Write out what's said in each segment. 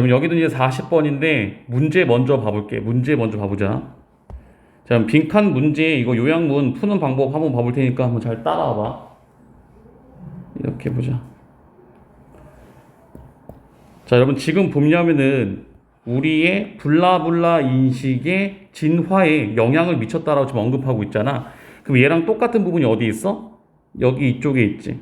그럼 여기도 이제 40번인데 문제 먼저 봐볼게. 문제 먼저 봐보자. 자, 빈칸 문제 이거 요약문 푸는 방법 한번 봐볼 테니까 한번 잘 따라와봐. 이렇게 보자. 자, 여러분 지금 보면은 우리의 블라블라 인식의 진화에 영향을 미쳤다라고 지금 언급하고 있잖아. 그럼 얘랑 똑같은 부분이 어디 있어? 여기 이쪽에 있지.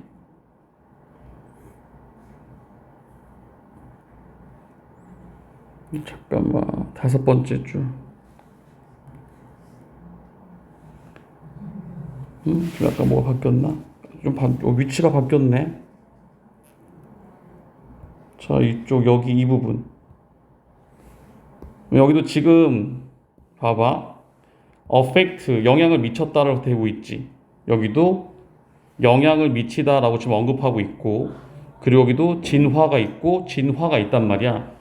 잠깐만 다섯 번째 줄. 음, 좀 약간 뭐가 바뀌었나? 좀 바, 어, 위치가 바뀌었네. 자, 이쪽 여기 이 부분. 여기도 지금 봐봐. 어펙트 영향을 미쳤다라고 되고 있지. 여기도 영향을 미치다라고 지금 언급하고 있고 그리고 여기도 진화가 있고 진화가 있단 말이야.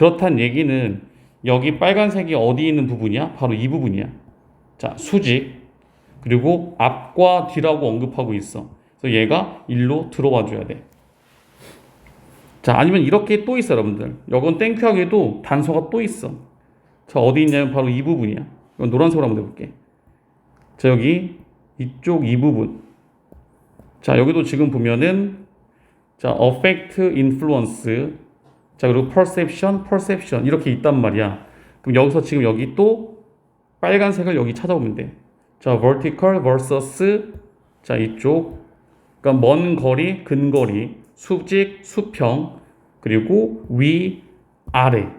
그렇단 얘기는 여기 빨간색이 어디 있는 부분이야? 바로 이 부분이야. 자, 수직. 그리고 앞과 뒤라고 언급하고 있어. 그래서 얘가 일로 들어와 줘야 돼. 자, 아니면 이렇게 또 있어, 여러분들. 이건 땡큐하게도 단서가 또 있어. 자, 어디 있냐면 바로 이 부분이야. 이건 노란색으로 한번 해볼게. 자, 여기 이쪽 이 부분. 자, 여기도 지금 보면은 자, affect, influence. 자, 그리고 perception, perception 이렇게 있단 말이야. 그럼 여기서 지금 여기 또 빨간색을 여기 찾아오면 돼. 자, vertical versus 자, 이쪽. 그러니까 먼 거리, 근거리, 수직, 수평, 그리고 위, 아래.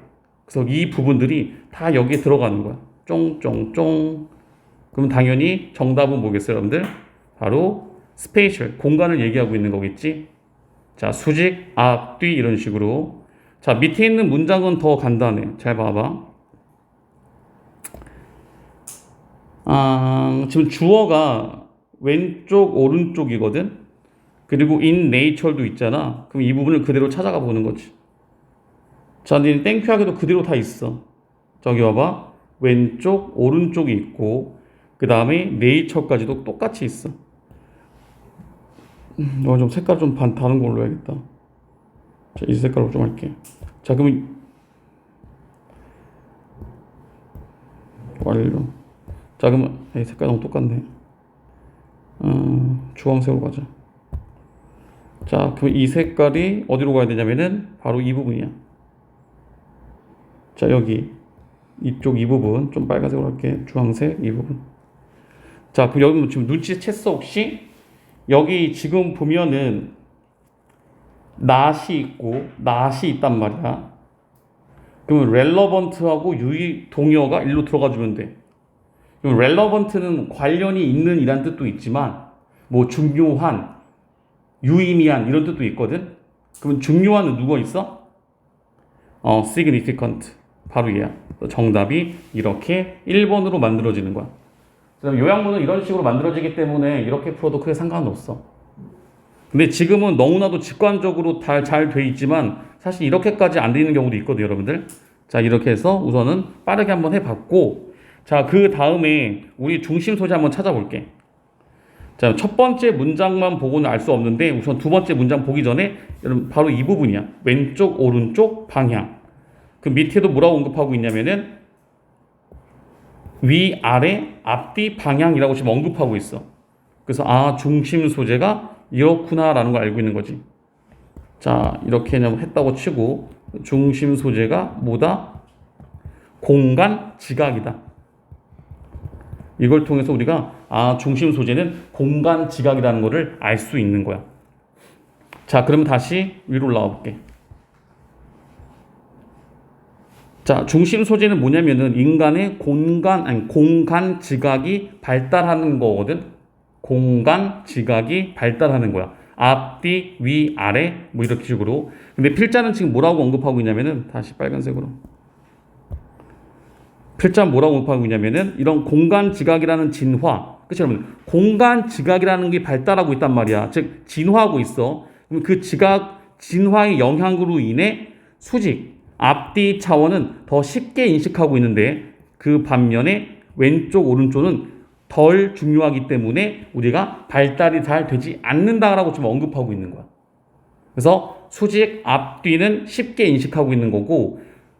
그래서 이 부분들이 다 여기에 들어가는 거야. 쫑쫑쫑. 그럼 당연히 정답은 뭐겠어요, 여러분들? 바로 스페이셜, 공간을 얘기하고 있는 거겠지? 자, 수직, 앞, 뒤 이런 식으로. 자, 밑에 있는 문장은 더 간단해. 잘 봐봐. 아, 지금 주어가 왼쪽, 오른쪽이거든? 그리고 in nature도 있잖아. 그럼 이 부분을 그대로 찾아가 보는 거지. 자, 근데 땡큐하게도 그대로 다 있어. 저기 봐봐. 왼쪽, 오른쪽이 있고, 그 다음에 네이처까지도 똑같이 있어. 음, 이거 좀 색깔 좀 반, 다른 걸로 해야겠다. 자, 이 색깔로 좀 할게. 자, 그럼 완료. 자, 그러면 이 색깔 너무 똑같네. 어, 주황색으로 가자. 자, 그럼 이 색깔이 어디로 가야 되냐면은 바로 이 부분이야. 자, 여기 이쪽 이 부분 좀 빨간색으로 할게. 주황색 이 부분. 자, 그럼 여기 지금 눈치 챘어 혹시? 여기 지금 보면은 낫이 있고 낫이 있단 말이야. 그러면 relevant하고 유의 동의어가 일로 들어가 주면 돼. 그럼 relevant는 관련이 있는 이란 뜻도 있지만 뭐 중요한, 유의미한 이런 뜻도 있거든. 그러면 중요한은 누가 있어? 어, significant. 바로 얘야. 정답이 이렇게 1번으로 만들어지는 거야. 그다음 요약문은 이런 식으로 만들어지기 때문에 이렇게 풀어도 크게 상관은 없어. 근데 지금은 너무나도 직관적으로 다 잘 돼 있지만 사실 이렇게까지 안돼 있는 경우도 있거든요, 여러분들. 자, 이렇게 해서 우선은 빠르게 한번 해봤고, 자, 그 다음에 우리 중심 소재 한번 찾아볼게. 자, 첫 번째 문장만 보고는 알 수 없는데 우선 두 번째 문장 보기 전에 여러분 바로 이 부분이야. 왼쪽, 오른쪽, 방향. 그 밑에도 뭐라고 언급하고 있냐면은 위, 아래, 앞뒤, 방향이라고 지금 언급하고 있어. 그래서 아, 중심 소재가 이렇구나라는 걸 알고 있는 거지. 자, 이렇게 했다고 치고 중심 소재가 뭐다? 공간 지각이다. 이걸 통해서 우리가 아, 중심 소재는 공간 지각이라는 것을 알 수 있는 거야. 자, 그러면 다시 위로 올라가 볼게. 자, 중심 소재는 뭐냐면은 인간의 공간 아니 공간 지각이 발달하는 거거든. 공간 지각이 발달하는 거야. 앞뒤 위 아래 뭐 이렇게 식으로. 근데 필자는 지금 뭐라고 언급하고 있냐면은 다시 빨간색으로. 필자 뭐라고 언급하고 있냐면은 이런 공간 지각이라는 진화. 그렇죠 여러분? 공간 지각이라는 게 발달하고 있단 말이야. 즉 진화하고 있어. 그럼 그 지각 진화의 영향으로 인해 수직 앞뒤 차원은 더 쉽게 인식하고 있는데 그 반면에 왼쪽 오른쪽은 덜 중요하기 때문에 우리가 발달이 잘 되지 않는다라고 지금 언급하고 있는 거야. 그래서 수직 앞뒤는 쉽게 인식하고 있는 거고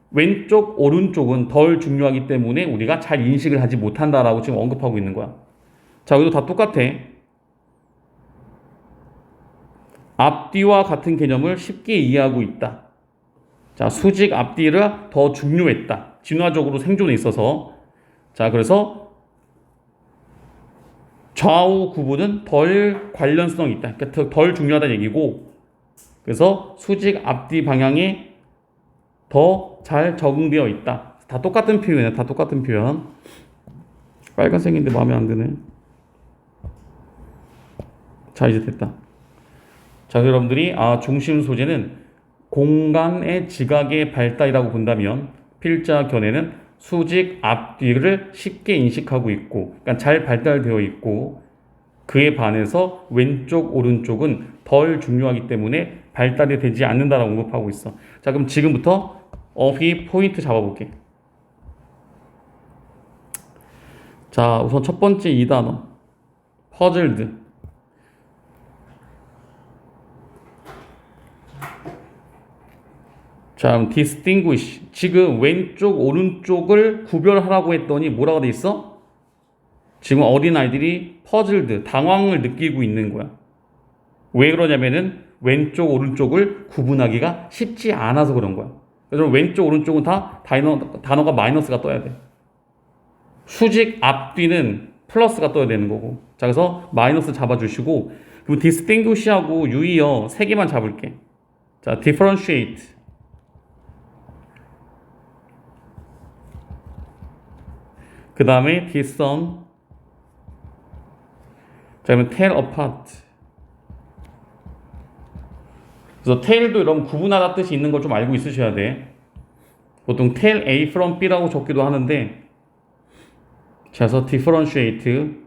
왼쪽 오른쪽은 덜 중요하기 때문에 우리가 잘 인식을 하지 못한다라고 지금 언급하고 있는 거야. 자, 여기도 다 똑같아. 앞뒤와 같은 개념을 쉽게 이해하고 있다. 자, 수직 앞뒤를 더 중요했다. 진화적으로 생존에 있어서. 자, 그래서 좌우 구분은 덜 관련성이 있다. 그러니까 더- 덜 중요하다는 얘기고. 그래서 수직 앞뒤 방향이 더 잘 적응되어 있다. 다 똑같은 표현이야. 다 똑같은 표현. 빨간색인데 마음에 안 드네. 자, 이제 됐다. 자, 여러분들이 아, 중심 소재는 공간의 지각의 발달이라고 본다면 필자 견해는 수직 앞뒤를 쉽게 인식하고 있고, 그러니까 잘 발달되어 있고, 그에 반해서 왼쪽 오른쪽은 덜 중요하기 때문에 발달이 되지 않는다라고 언급하고 있어. 자, 그럼 지금부터 어휘 포인트 잡아볼게. 자, 우선 첫 번째 이 단어. 퍼즐드. 자, 그럼 distinguish. 지금 왼쪽, 오른쪽을 구별하라고 했더니 뭐라고 돼 있어? 지금 어린아이들이 퍼즐드, 당황을 느끼고 있는 거야. 왜 그러냐면은 왼쪽, 오른쪽을 구분하기가 쉽지 않아서 그런 거야. 그래서 왼쪽, 오른쪽은 다 단어, 단어가 마이너스가 떠야 돼. 수직 앞뒤는 플러스가 떠야 되는 거고. 자, 그래서 마이너스 잡아주시고, 그리고 distinguish하고 유의어 세 개만 잡을게. 자, differentiate. 그 다음에 discern. 자, 그러면 tell apart. 그래서 tell도 여러분 구분하다 뜻이 있는 걸 좀 알고 있으셔야 돼. 보통 tell A from B라고 적기도 하는데, 자, 그래서 differentiate,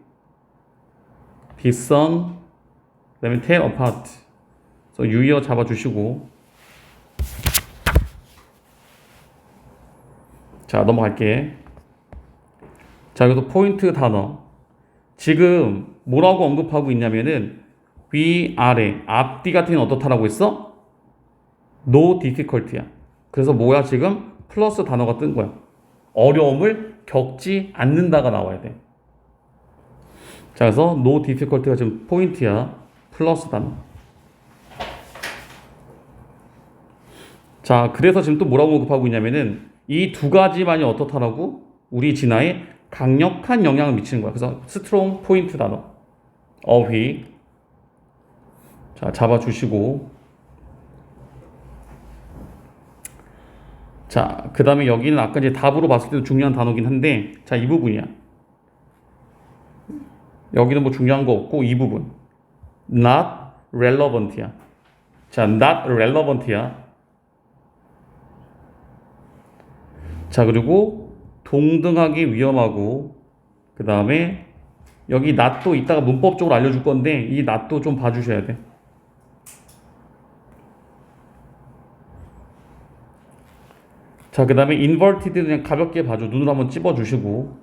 discern, 그 다음에 tell apart. 그래서 유의어 잡아주시고, 자, 넘어갈게. 자, 여기서 포인트 단어. 지금 뭐라고 언급하고 있냐면은 위, 아래, 앞뒤 같은 건 어떻다라고 했어? No difficulty야. 그래서 뭐야 지금 플러스 단어가 뜬 거야. 어려움을 겪지 않는다가 나와야 돼. 자, 그래서 no difficulty가 지금 포인트야. 플러스 단어. 자, 그래서 지금 또 뭐라고 언급하고 있냐면은 이 두 가지만이 어떻다라고? 우리 진화에 강력한 영향을 미치는 거야. 그래서 스트롱 포인트 단어. 어휘. 자, 잡아주시고. 자, 그 다음에 여기는 아까 이제 답으로 봤을 때도 중요한 단어긴 한데, 자, 이 부분이야. 여기는 뭐 중요한 거 없고, 이 부분. not relevant이야. 자, not relevant이야. 자, 그리고 동등하게 위험하고, 그 다음에 여기 not도 이따가 문법적으로 알려줄 건데, 이 not도 좀 봐주셔야 돼. 자, 그 다음에 inverted 그냥 가볍게 봐줘. 눈으로 한번 찝어주시고.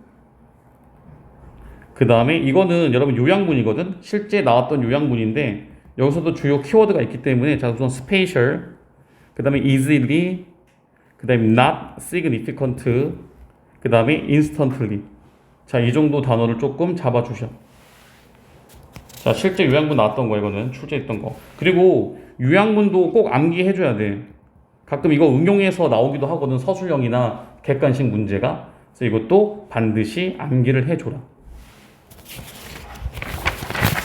그 다음에 이거는 여러분 요양문이거든? 실제 나왔던 요양문인데, 여기서도 주요 키워드가 있기 때문에, 자, 우선 spatial, 그 다음에 easily, 그 다음에 not significant, 그 다음에 instantly. 자, 이 정도 단어를 조금 잡아주셔. 자, 실제 요양문 나왔던 거, 이거는 출제했던 거. 그리고 요양문도 꼭 암기해줘야 돼. 가끔 이거 응용해서 나오기도 하거든, 서술형이나 객관식 문제가. 그래서 이것도 반드시 암기를 해줘라.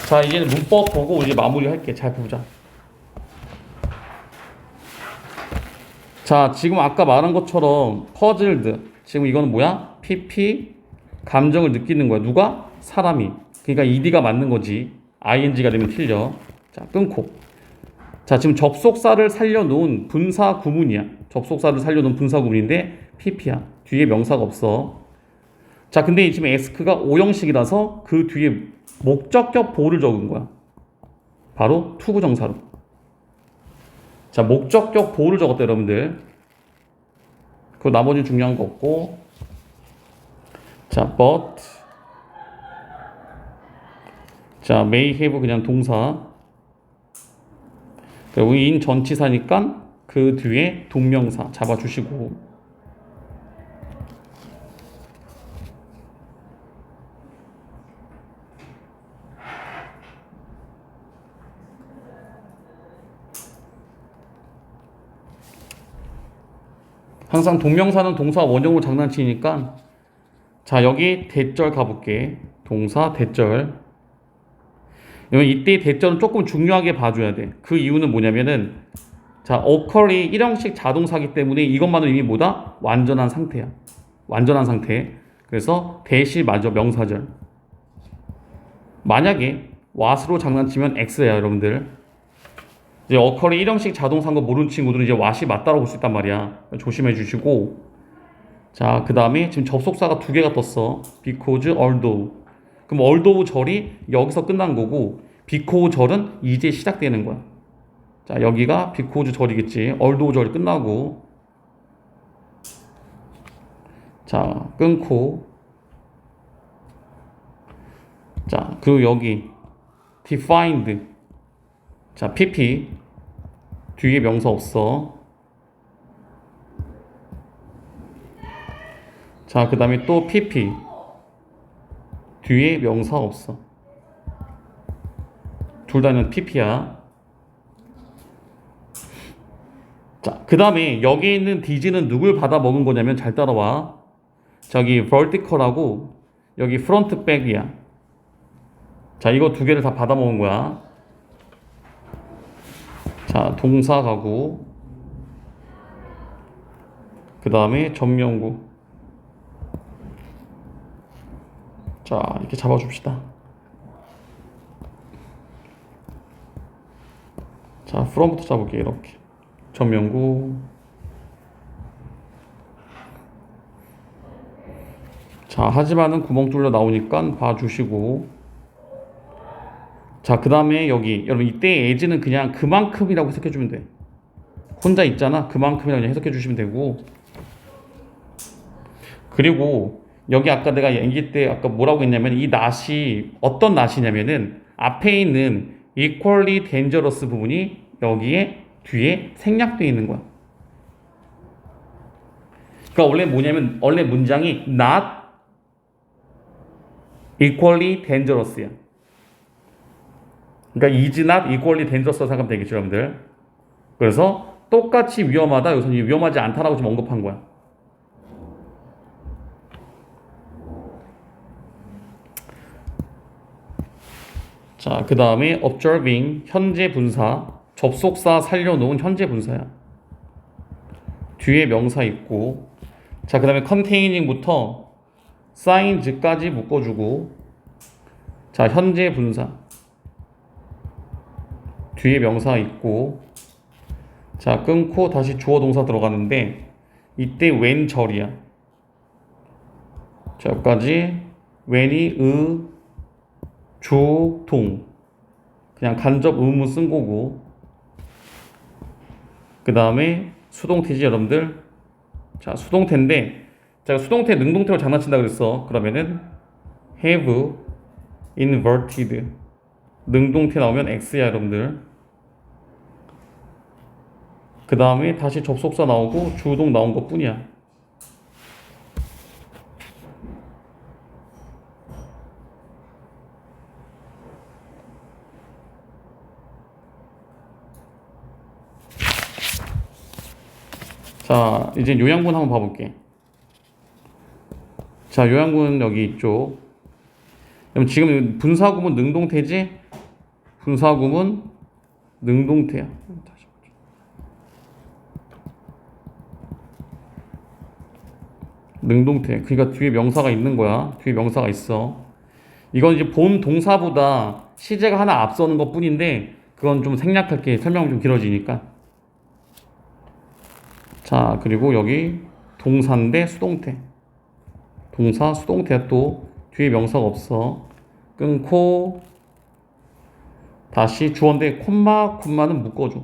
자, 이제는 문법 보고 이제 마무리 할게. 잘 보자. 자, 지금 아까 말한 것처럼 퍼즐드. 지금 이거는 뭐야? PP 감정을 느끼는 거야. 누가? 사람이. 그러니까 ED가 맞는 거지. ING가 되면 틀려. 자, 끊고. 자, 지금 접속사를 살려놓은 분사 구문이야. 접속사를 살려놓은 분사 구문인데 PP야. 뒤에 명사가 없어. 자, 근데 지금 에스크가 오형식이라서 그 뒤에 목적격 보호를 적은 거야. 바로 투구정사로. 자, 목적격 보호를 적었다, 여러분들. 그 나머지 중요한 거 없고. 자, but. 자, may have 그냥 동사. 그리고 인 전치사니까 그 뒤에 동명사 잡아주시고 항상 동명사는 동사 원형으로 장난치니까 자 여기 대절 가볼게 동사 대절 이때 대절은 조금 중요하게 봐줘야 돼. 그 이유는 뭐냐면은 자 occur이 일형식 자동사기 때문에 이것만은 이미 뭐다 완전한 상태야. 완전한 상태. 그래서 대시 마저 명사절. 만약에 what으로 장난치면 x야 여러분들. 이제 occur이 일형식 자동사인 거 모르는 친구들은 이제 what이 맞다고 볼 수 있단 말이야. 조심해 주시고. 자, 그 다음에 지금 접속사가 두 개가 떴어. because, although. 그럼 although 절이 여기서 끝난 거고, because 절은 이제 시작되는 거야. 자, 여기가 because 절이겠지. although 절이 끝나고. 자, 끊고. 자, 그리고 여기 defined. 자, pp. 뒤에 명사 없어. 자, 그 다음에 또 pp. 뒤에 명사 없어. 둘 다는 pp야. 자, 그 다음에 여기 있는 디즈는 누굴 받아 먹은 거냐면 잘 따라와. 저기 vertical하고 여기 front back이야. 자, 이거 두 개를 다 받아 먹은 거야. 자, 동사 가고 그 다음에 전명구. 자, 이렇게 잡아줍시다. 자, from부터 잡을게요. 이렇게. 전명구. 자, 하지만은 구멍 뚫려 나오니까 봐주시고. 자, 그 다음에 여기. 여러분, 이때 as는 그냥 그만큼이라고 해석해주면 돼. 혼자 있잖아. 그만큼이라고 그냥 해석해주시면 되고. 그리고 여기 아까 내가 얘기 때 아까 뭐라고 했냐면 이 낫이 어떤 낫이냐면은 앞에 있는 equally dangerous 부분이 여기에 뒤에 생략되어 있는 거야. 그러니까 원래 뭐냐면 원래 문장이 not equally dangerous야. 그러니까 not equally dangerous 생각하면 되겠죠, 여러분들. 그래서 똑같이 위험하다. 여기서 위험하지 않다라고 좀 언급한 거야. 자, 그 다음에 observing 현재 분사 접속사 살려놓은 현재 분사야. 뒤에 명사 있고 자, 그 다음에 containing,부터 signs까지 묶어주고 자, 현재 분사 뒤에 명사 있고 자, 끊고 다시 주어 동사 들어가는데 이때 when 절이야. 자, 여기까지 when이 의 주, 동. 그냥 간접 의무 쓴 거고. 그 다음에 수동태지, 여러분들. 자, 수동태인데, 제가 수동태 능동태로 장난친다 그랬어. 그러면은, have inverted. 능동태 나오면 X야, 여러분들. 그 다음에 다시 접속사 나오고, 주동 나온 것 뿐이야. 자, 이제 요양분 한번 봐볼게. 자, 요양분 여기 있죠. 지금 분사구문 능동태지? 분사구문 능동태야. 능동태. 그러니까 뒤에 명사가 있는 거야. 뒤에 명사가 있어. 이건 이제 본 동사보다 시제가 하나 앞서는 것 뿐인데, 그건 좀 생략할게. 설명이 좀 길어지니까. 자, 그리고 여기 동사인데 수동태. 동사, 수동태 또 뒤에 명사가 없어. 끊고 다시 주어인데 콤마 콤마는 묶어줘.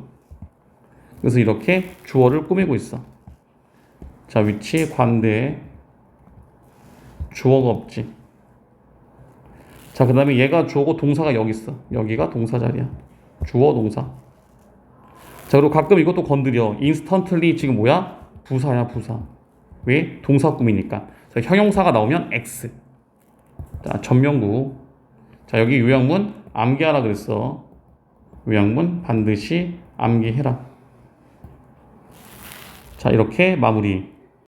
그래서 이렇게 주어를 꾸미고 있어. 자 위치 관대 주어가 없지. 자 그 다음에 얘가 주어고 동사가 여기 있어. 여기가 동사 자리야. 주어 동사. 자 그리고 가끔 이것도 건드려. 인스턴틀리 지금 뭐야? 부사야 부사. 왜? 동사 꾸미니까. 자, 형용사가 나오면 X. 자 전명구. 자 여기 요양문 암기하라 그랬어. 외양분 반드시 암기해라. 자, 이렇게 마무리.